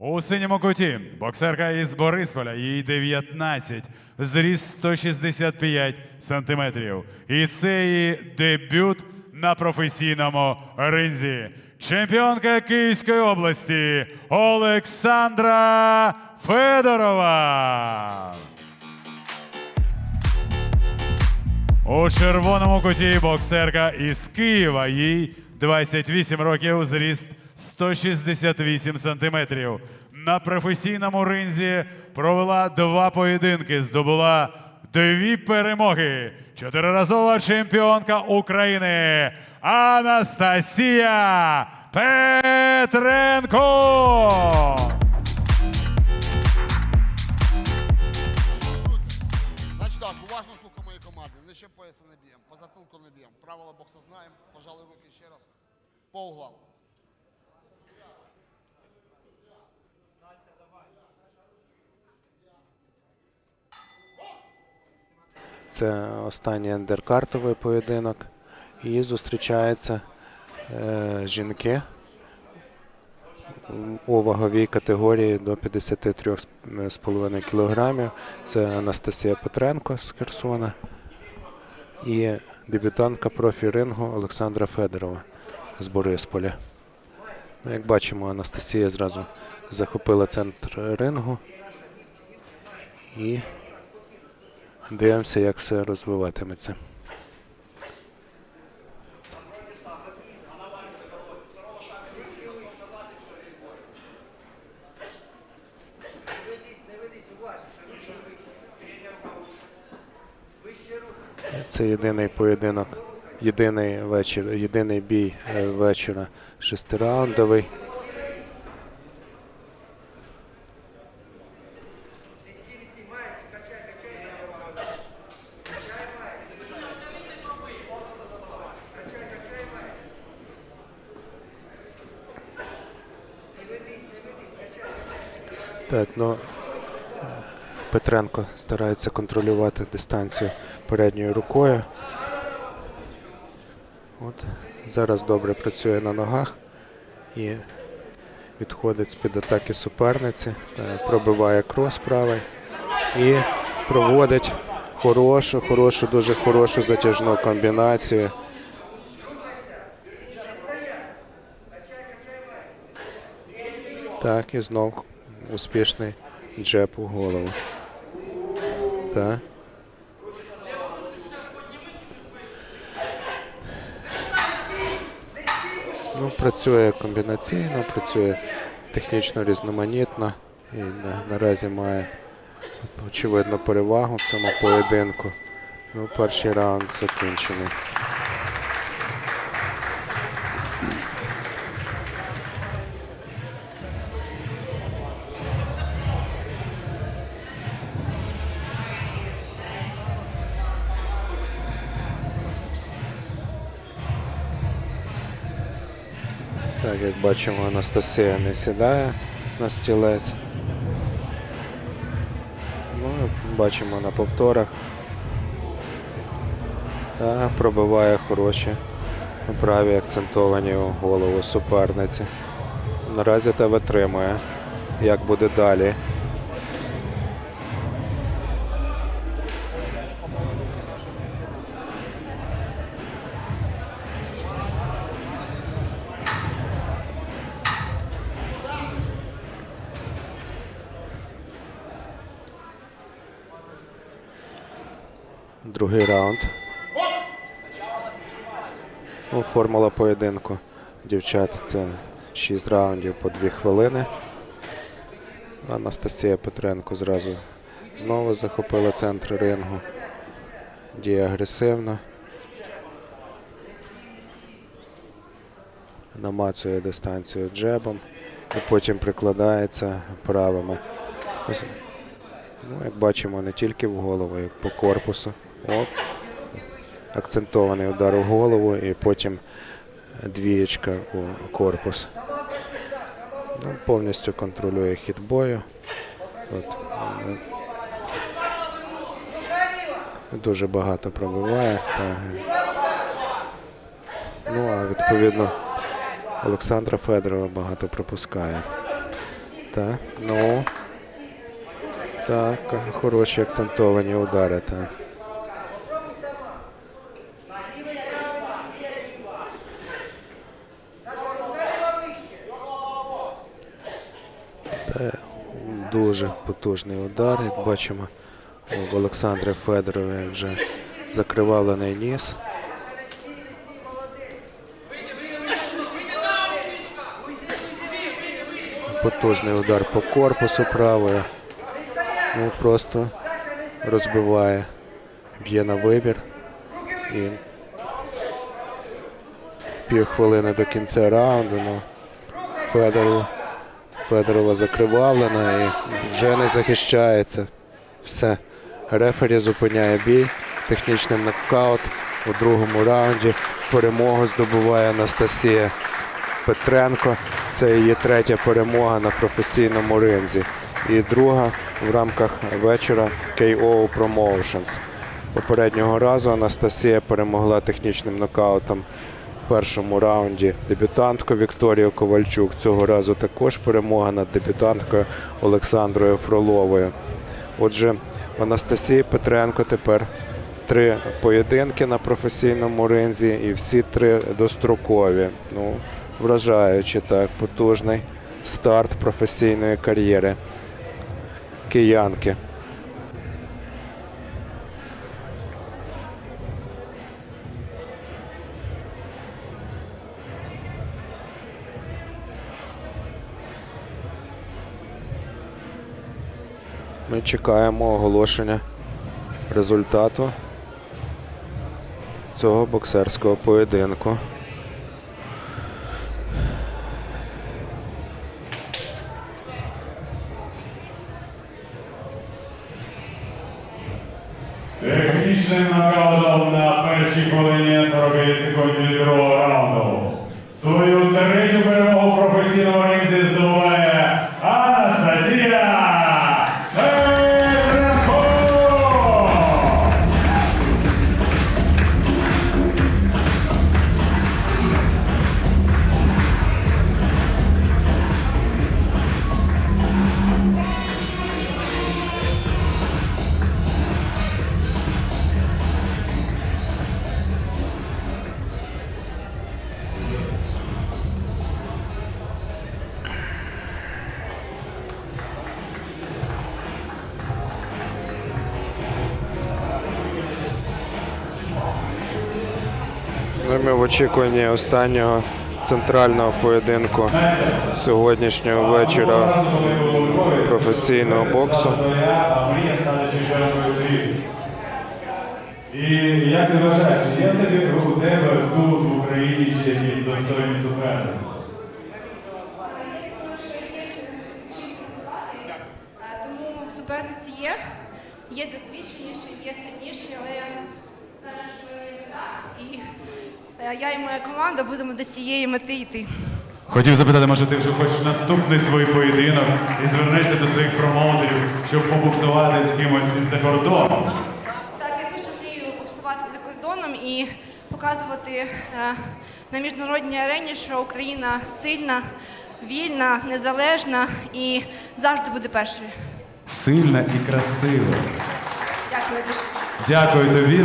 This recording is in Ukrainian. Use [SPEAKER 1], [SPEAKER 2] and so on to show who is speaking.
[SPEAKER 1] У синьому куті боксерка із Борисполя, їй 19, зріст 165 сантиметрів. І це її дебют на професійному ринзі. Чемпіонка Київської області Олександра Федорова. У червоному куті боксерка із Києва. Їй 28 років, зріст 168 сантиметрів. На професійному ринзі провела два поєдинки, здобула дві перемоги. Чотириразова чемпіонка України Анастасія Петренко.
[SPEAKER 2] Значить так, уважно слухай мої команди. Нижче пояса не б'ємо, по затилку не б'ємо. Правила боксу знаємо. Пожали руки ще раз. По углам.
[SPEAKER 3] Це останній андеркартовий поєдинок. І зустрічаються е, жінки у ваговій категорії до 53,5 кг. Це Анастасія Петренко з Херсона і дебютантка профі рингу Олександра Федорова з Борисполя. Ну, як бачимо, Анастасія зразу захопила центр рингу і Дивимося, як все розвиватиметься. Це єдиний поєдинок, єдиний вечір, єдиний бій е, вечора шестираундовий. Так, ну Петренко старається контролювати дистанцію передньою рукою. От зараз добре працює на ногах і відходить з-під атаки суперниці, е, пробиває крос правий і проводить хорошу, хорошу, дуже хорошу затяжну комбінацію. Так, і знов успішний джеб у голову. Так. Ну, працює комбінаційно, працює технічно різноманітно і на, наразі має очевидно перевагу в цьому поєдинку. Ну, перший раунд закінчений. Так, як бачимо, Анастасія не сідає на стілець. Ну, бачимо на повторах. Та пробиває хороші праві акцентовані у голову суперниці. Наразі те витримує. Як буде далі? Другий раунд. Ну, формула поєдинку дівчат це 6 раундів по 2 хвилини. Анастасія Петренко зразу знову захопила центр рингу. Діє агресивно. Намацує дистанцію джебом і потім прикладається правими. Ну, як бачимо, не тільки в голову, як по корпусу. Оп. Акцентований удар у голову і потім двієчка у корпус. Ну, повністю контролює хід бою. От, дуже багато пробиває. Та, ну а відповідно Олександра Федорова багато пропускає. Так, ну. Так, хороші акцентовані удари. Та, Дуже потужний удар, як бачимо, в Олександра Федорова вже закривавлений ніс. Потужний удар по корпусу правою. Ну просто розбиває. Б'є на вибір. І півхвилини до кінця раунду. Ну, Федорова, Федорова закривавлена і вже не захищається. Все. Рефері зупиняє бій. Технічний нокаут у другому раунді. Перемогу здобуває Анастасія Петренко. Це її третя перемога на професійному ринзі. І друга в рамках вечора KO Promotions. Попереднього разу Анастасія перемогла технічним нокаутом першому раунді дебютантку Вікторію Ковальчук. Цього разу також перемога над дебютанткою Олександрою Фроловою. Отже, в Анастасії Петренко тепер три поєдинки на професійному ринзі і всі три дострокові. Ну, вражаючи так, потужний старт професійної кар'єри киянки. Ми чекаємо оголошення результату цього боксерського поєдинку.
[SPEAKER 1] Технічним нокаутом на першій хвилині 40 секунд від раунду. Свою третю перемогу в професійному ринзі здобуває
[SPEAKER 3] ми в очікуванні останнього центрального поєдинку сьогоднішнього вечора професійного боксу.
[SPEAKER 1] І як ти вважаєш, є у тебе тут в Україні ще якісь достойні суперниці?
[SPEAKER 4] Е, Тому суперниці є, є досвідченіші, є сильніші, але я І е, я і моя команда будемо до цієї мети йти.
[SPEAKER 1] Хотів запитати, може ти вже хочеш наступний свій поєдинок і звернешся до своїх промоутерів, щоб побуксувати з кимось із-за кордону.
[SPEAKER 4] Так, я дуже мрію боксувати за кордоном і показувати е, на міжнародній арені, що Україна сильна, вільна, незалежна і завжди буде першою.
[SPEAKER 1] Сильна і красива.
[SPEAKER 4] Дякую дуже.
[SPEAKER 1] Дякую тобі.